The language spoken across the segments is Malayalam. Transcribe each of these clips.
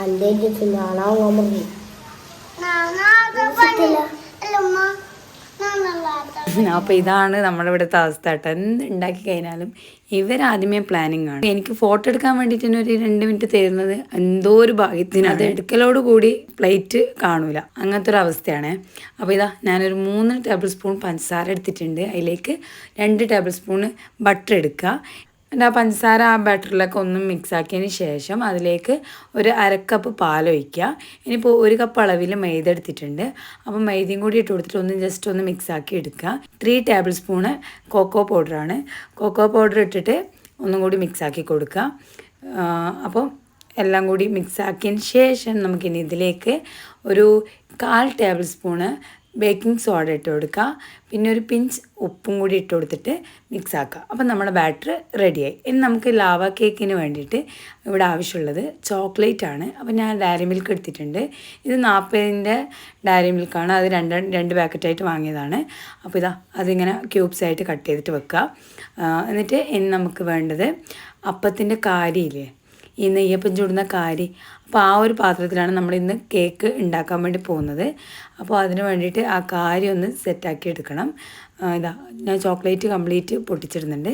അന്റെ നാളാൻ പറഞ്ഞു അപ്പോൾ ഇതാണ് നമ്മളിവിടുത്തെ അവസ്ഥ കേട്ടോ. എന്ത് ഉണ്ടാക്കി കഴിഞ്ഞാലും ഇവരാദ്യമേ പ്ലാനിങ് ആണ്. എനിക്ക് ഫോട്ടോ എടുക്കാൻ വേണ്ടിയിട്ട് തന്നെ ഒരു രണ്ട് മിനിറ്റ് തരുന്നത് എന്തോ ഒരു ഭാഗ്യത്തിന്. അത് എടുക്കലോട് കൂടി പ്ലേറ്റ് കാണൂല. അങ്ങനത്തെ ഒരു അവസ്ഥയാണ്. അപ്പൊ ഇതാ ഞാനൊരു മൂന്ന് ടേബിൾ സ്പൂൺ പഞ്ചസാര എടുത്തിട്ടുണ്ട്. അതിലേക്ക് രണ്ട് ടേബിൾ സ്പൂണ് ബട്ടർ എടുക്കുക. എന്നിട്ട് ആ പഞ്ചസാര ആ ബാറ്ററിലൊക്കെ ഒന്ന് മിക്സ് ആക്കിയതിന് ശേഷം അതിലേക്ക് ഒരു അരക്കപ്പ് പാലൊഴിക്കുക. ഇനിയിപ്പോൾ ഒരു കപ്പ് അളവിൽ മൈദ എടുത്തിട്ടുണ്ട്. അപ്പോൾ മൈദയും കൂടി ഇട്ട് കൊടുത്തിട്ട് ഒന്ന് ജസ്റ്റ് ഒന്ന് മിക്സ് ആക്കി എടുക്കുക ത്രീ ടേബിൾ സ്പൂണ് കോക്കോ പൗഡറാണ് കോക്കോ പൗഡർ ഇട്ടിട്ട് ഒന്നും കൂടി മിക്സ് ആക്കി കൊടുക്കുക അപ്പോൾ എല്ലാം കൂടി മിക്സ് ആക്കിയതിന് ശേഷം നമുക്കിനി ഇതിലേക്ക് ഒരു കാൽ ടേബിൾ സ്പൂണ് ബേക്കിംഗ് സോഡ ഇട്ട് കൊടുക്കുക. പിന്നെ ഒരു പിഞ്ച് ഉപ്പും കൂടി ഇട്ട് കൊടുത്തിട്ട് മിക്സ് ആക്കുക. അപ്പം നമ്മുടെ ബാറ്റർ റെഡിയായി ഇനി നമുക്ക് ലാവ കേക്കിന് വേണ്ടിയിട്ട് ഇവിടെ ആവശ്യമുള്ളത് ചോക്ലേറ്റ് ആണ്. അപ്പം ഞാൻ ഡയറി മിൽക്ക് എടുത്തിട്ടുണ്ട്. ഇത് നാൽപ്പതിന്റെ ഡയറി മിൽക്കാണ് അത് രണ്ട് രണ്ട് പാക്കറ്റായിട്ട് വാങ്ങിയതാണ്. അപ്പോൾ ഇതാ അതിങ്ങനെ ക്യൂബ്സ് ആയിട്ട് കട്ട് ചെയ്തിട്ട് വെക്കുക. എന്നിട്ട് ഇനി നമുക്ക് വേണ്ടത് അപ്പത്തിന്റെ കാരിയില്ലേ ഈ നെയ്യപ്പം ചൂടുന്ന കാരി. അപ്പോൾ ആ ഒരു പാത്രത്തിലാണ് നമ്മൾ ഇന്ന് കേക്ക് ഉണ്ടാക്കാൻ വേണ്ടി പോകുന്നത്. അപ്പോൾ അതിന് വേണ്ടിയിട്ട് ആ കാരി ഒന്ന് സെറ്റാക്കി എടുക്കണം. ഇതാ ഞാൻ ചോക്ലേറ്റ് കംപ്ലീറ്റ് പൊട്ടിച്ചിടുന്നുണ്ട്.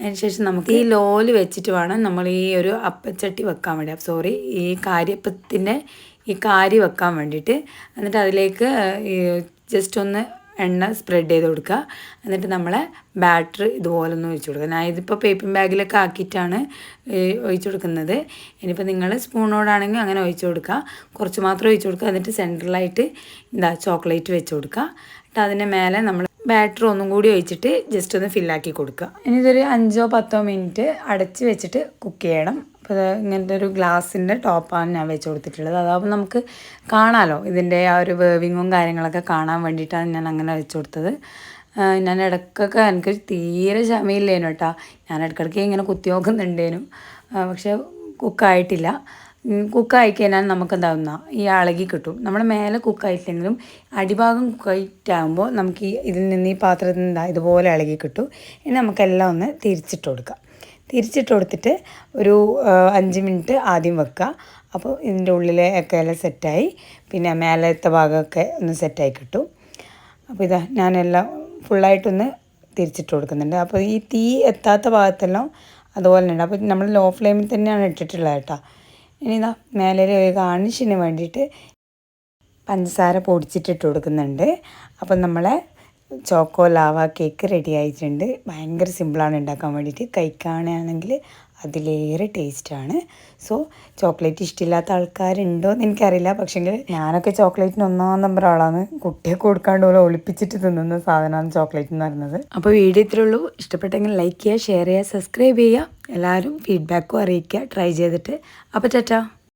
അതിനുശേഷം നമുക്ക് ഈ ലോൽ വെച്ചിട്ട് വേണം നമ്മൾ ഈ ഒരു അപ്പച്ചട്ടി വെക്കാൻ വേണ്ടി. സോറി ഈ കാര്യപ്പത്തിന്റെ ഈ കാരി വെക്കാൻ വേണ്ടിയിട്ട്. എന്നിട്ട് അതിലേക്ക് ജസ്റ്റ് ഒന്ന് എണ്ണ സ്പ്രെഡ് ചെയ്ത് കൊടുക്കുക. എന്നിട്ട് നമ്മളെ ബാറ്റർ ഇതുപോലെ ഒന്ന് ഒഴിച്ചു കൊടുക്കുക. ഞാൻ ഇതിപ്പോൾ പേപ്പർ ബാഗിലൊക്കെ ആക്കിയിട്ടാണ് ഒഴിച്ചു കൊടുക്കുന്നത്. ഇനിയിപ്പോൾ നിങ്ങൾ സ്പൂണോടാണെങ്കിൽ അങ്ങനെ ഒഴിച്ചു കൊടുക്കുക. കുറച്ച് മാത്രം ഒഴിച്ചു കൊടുക്കുക. എന്നിട്ട് സെന്ററിലായിട്ട് എന്താ ചോക്ലേറ്റ് വെച്ച് കൊടുക്കുക. എന്നിട്ട് അതിന്റെ മേലെ നമ്മൾ ബാറ്റർ ഒന്നും കൂടി ഒഴിച്ചിട്ട് ജസ്റ്റ് ഒന്ന് ഫില്ലാക്കി കൊടുക്കുക. ഇനി ഇതൊരു അഞ്ചോ പത്തോ മിനിറ്റ് അടച്ച് വെച്ചിട്ട് കുക്ക് ചെയ്യണം. അപ്പോൾ ഇങ്ങനത്തെ ഒരു ഗ്ലാസിന്റെ ടോപ്പാണ് ഞാൻ വെച്ച് കൊടുത്തിട്ടുള്ളത്. അതാകുമ്പോൾ നമുക്ക് കാണാമല്ലോ ഇതിന്റെ ആ ഒരു വേവിങ്ങും കാര്യങ്ങളൊക്കെ കാണാൻ വേണ്ടിയിട്ടാണ് ഞാൻ അങ്ങനെ വെച്ച് കൊടുത്തത്. ഞാൻ ഇടയ്ക്കൊക്കെ എനിക്ക് തീരെ ക്ഷമയില്ലേനു കേട്ടോ. ഞാൻ ഇടയ്ക്കിടയ്ക്ക് ഇങ്ങനെ കുത്തി നോക്കുന്നുണ്ടേനു. പക്ഷേ പക്ഷെ കുക്കായിട്ടില്ല. കുക്കായി കഴിഞ്ഞാൽ നമുക്ക് എന്താവുന്ന ഈ അളകി കിട്ടും. നമ്മുടെ മേലെ കുക്കായിട്ടില്ലെങ്കിലും അടിഭാഗം കുക്കായിട്ടാകുമ്പോൾ നമുക്ക് ഈ ഇതിൽ നിന്ന് ഈ പാത്രത്തിൽ നിന്ന് ഇതുപോലെ അളകി കിട്ടും. ഇനി നമുക്കെല്ലാം ഒന്ന് തിരിച്ചിട്ട് കൊടുക്കാം. തിരിച്ചിട്ട് കൊടുത്തിട്ട് ഒരു അഞ്ച് മിനിറ്റ് ആദ്യം വെക്കുക അപ്പോൾ ഇതിന്റെ ഉള്ളിലെ ഒക്കെ എല്ലാം സെറ്റായി. പിന്നെ മേലത്തെ ഭാഗമൊക്കെ ഒന്ന് സെറ്റായി കിട്ടും. അപ്പോൾ ഇതാ ഞാനെല്ലാം ഫുള്ളായിട്ടൊന്ന് തിരിച്ചിട്ട് കൊടുക്കുന്നുണ്ട്. അപ്പോൾ ഈ തീ എത്താത്ത ഭാഗത്തെല്ലാം അതുപോലെ തന്നെ അപ്പോൾ നമ്മൾ ലോ ഫ്ലെയിമിൽ തന്നെയാണ് ഇട്ടിട്ടുള്ളത് കേട്ടോ. ഇനി ഇതാ മേലെ ഗാർണിഷിന് വേണ്ടിയിട്ട് പഞ്ചസാര പൊടിച്ചിട്ടിട്ട് കൊടുക്കുന്നുണ്ട്. അപ്പം നമ്മളെ ചോക്കോ ലാവ കേക്ക് റെഡി ആയിട്ടുണ്ട്. ഭയങ്കര സിമ്പിളാണ് ഉണ്ടാക്കാൻ വേണ്ടിയിട്ട്. കഴിക്കുകയാണെങ്കിൽ അതിലേറെ ടേസ്റ്റാണ് സോ ചോക്ലേറ്റ് ഇഷ്ടമില്ലാത്ത ആൾക്കാരുണ്ടോ എന്ന് എനിക്കറിയില്ല. പക്ഷേങ്കിൽ ഞാനൊക്കെ ചോക്ലേറ്റിന് ഒന്നാം നമ്പർ ആളാണ്. കുട്ടിയൊക്കെ കൊടുക്കാണ്ട് പോലെ ഒളിപ്പിച്ചിട്ട് തിന്നുന്ന സാധനമാണ് ചോക്ലേറ്റ് എന്ന് പറയുന്നത്. അപ്പോൾ വീഡിയോ ഇത്രേ ഉള്ളൂ. ഇഷ്ടപ്പെട്ടെങ്കിൽ ലൈക്ക് ചെയ്യുക ഷെയർ ചെയ്യുക സബ്സ്ക്രൈബ് ചെയ്യുക. എല്ലാവരും ഫീഡ്ബാക്കും അറിയിക്കുക. ട്രൈ ചെയ്തിട്ട്. അപ്പോൾ ചേട്ടാ